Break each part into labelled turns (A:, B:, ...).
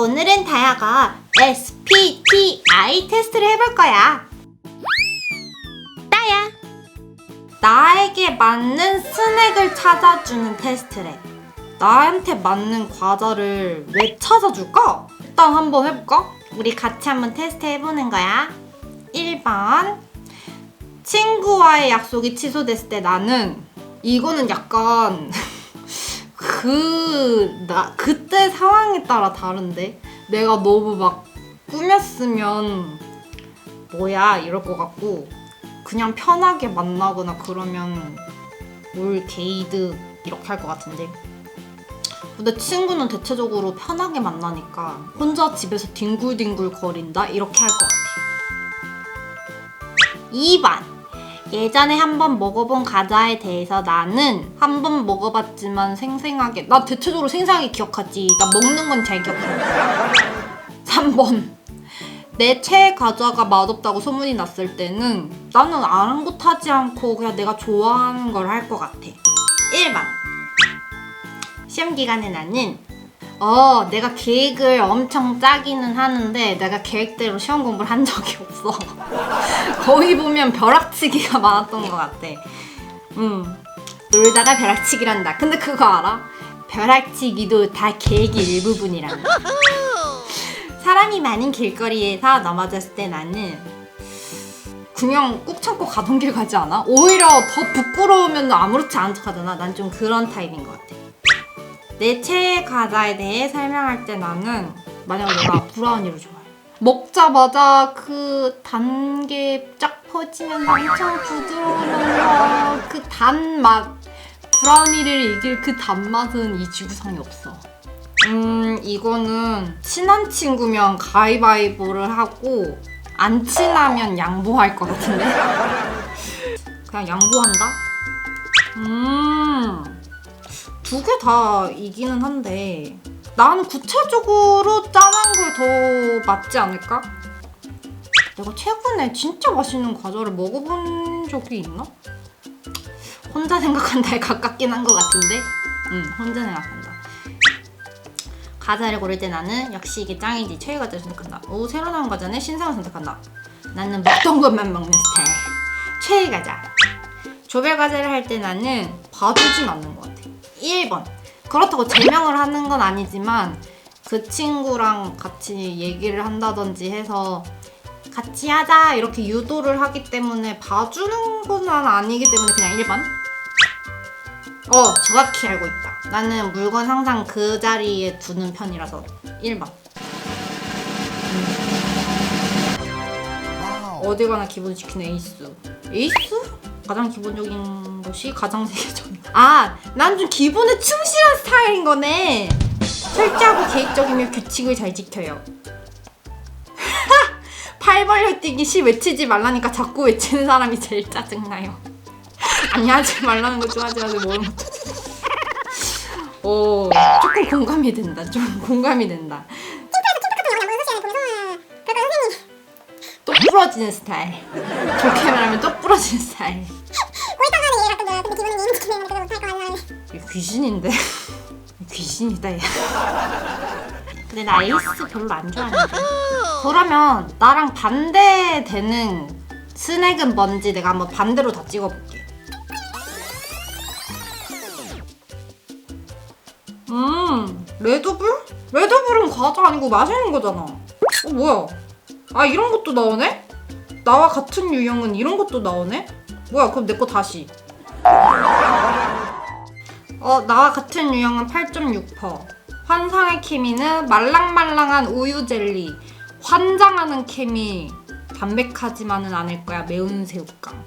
A: 오늘은 다야가 SPTI 테스트를 해볼 거야. 다야 나에게 맞는 스낵을 찾아주는 테스트래 나한테 맞는 과자를 왜 찾아줄까? 일단 한번 해볼까? 우리 같이 한번 테스트 해보는 거야 1번 친구와의 약속이 취소됐을 때 나는 이거는 약간 그, 나, 그때 상황에 따라 다른데? 내가 너무 막 꾸몄으면 뭐야 이럴 것 같고 그냥 편하게 만나거나 그러면 올 게이드 이렇게 할 것 같은데 근데 친구는 대체적으로 편하게 만나니까 혼자 집에서 뒹굴뒹굴 거린다? 이렇게 할 것 같아 2번! 예전에 한번 먹어본 과자에 대해서 나는 한 번 먹어봤지만 생생하게 나 대체적으로 생생하게 기억하지. 나 먹는 건 잘 기억해. 3번! 내 최애 과자가 맛없다고 소문이 났을 때는 나는 아랑곳하지 않고 그냥 내가 좋아하는 걸 할 것 같아. 1번 시험 기간에 나는 어, 내가 계획을 엄청 짜기는 하는데 내가 계획대로 시험 공부를 한 적이 없어. 거기 보면 벼락치기가 많았던 것 같아. 음, 놀다가 벼락치기란다. 근데 그거 알아? 벼락치기도 다 계획의 일부분이란다. 사람이 많은 길거리에서 넘어졌을 때 나는 그냥 꾹 참고 가던 길 가지 않아? 오히려 더 부끄러우면 아무렇지 않은 척 하잖아. 난 좀 그런 타입인 것 같아. 내 최애 과자에 대해 설명할 때 나는 만약 내가 브라우니를 좋아해. 먹자마자 그 단계 쫙 퍼지면서 엄청 부드러우면서 그 단맛 브라우니를 이길 그 단맛은 이 지구상에 없어. 음 이거는 친한 친구면 가위바위보를 하고 안 친하면 양보할 것 같은데? 그냥 양보한다? 음 두 개 다 이기는 한데 나는 구체적으로 짠한 게더 맞지 않을까? 내가 최근에 진짜 맛있는 과자를 먹어본 적이 있나? 혼자 생각한다에 가깝긴 한 것 같은데? 응, 혼자 생각한다. 과자를 고를 때 나는 역시 이게 짱이지 최애 과자를 선택한다. 오, 새로 나온 과자네 신상을 선택한다. 나는 먹던 것만 먹는 스타일. 최애 과자. 조별 과제를 할 때 나는 봐주진 않는 것 같아. 1번. 그렇다고 제명을 하는 건 아니지만 그 친구랑 같이 얘기를 한다든지 해서 같이 하자 이렇게 유도를 하기 때문에 봐주는 건 아니기 때문에 그냥 1번. 어, 정확히 알고 있다. 나는 물건 항상 그 자리에 두는 편이라서 1번. 어디 가나 기본 지키는 에이스. 에이스? 가장 기본적인 것이 가장 세계적이다. 아, 난 좀 기본에 충실한 스타일인 거네. 철저하고 계획적이며 규칙을 잘 지켜요. 팔 벌려 뛰기 시 외치지 말라니까 자꾸 외치는 사람이 제일 짜증나요. 아니 하지 말라는 거 좋아하지. 모르는 것도. 오, 조금 공감이 된다. 좀 공감이 된다. 또 부러지는 스타일. 좋게 말하면 또 부러지는 스타일. 이거 귀신인데? 귀신이다 얘. 근데 나 에이스 별로 안 좋아하는데. 그러면 나랑 반대되는 스낵은 뭔지 내가 한번 반대로 다 찍어볼게. 음, 레드불? 레드불은 과자 아니고 마시는 거잖아. 어, 뭐야? 아, 이런 것도 나오네? 나와 같은 유형은 이런 것도 나오네? 뭐야, 그럼 내 거 다시. 어, 나와 같은 유형은 8.6%. 환상의 케미는 말랑말랑한 우유 젤리. 환장하는 케미. 담백하지만은 않을 거야. 매운 새우깡.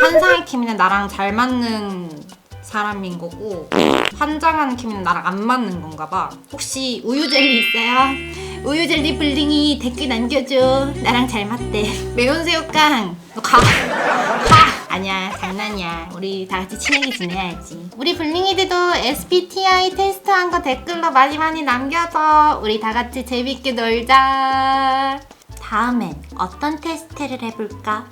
A: 환상의 케미는 나랑 잘 맞는 사람인 거고 환장하는 케미는 나랑 안 맞는 건가 봐. 혹시 우유 젤리 있어요? 우유 젤리 블링이 댓글 남겨줘. 나랑 잘 맞대. 매운 새우깡. 너 가. 가. 아니야 장난이야. 우리 다 같이 친하게 지내야지. 우리 블링이들도 SBTI 테스트한 거 댓글로 많이 많이 남겨줘 우리 다 같이 재밌게 놀자. 다음엔 어떤 테스트를 해볼까?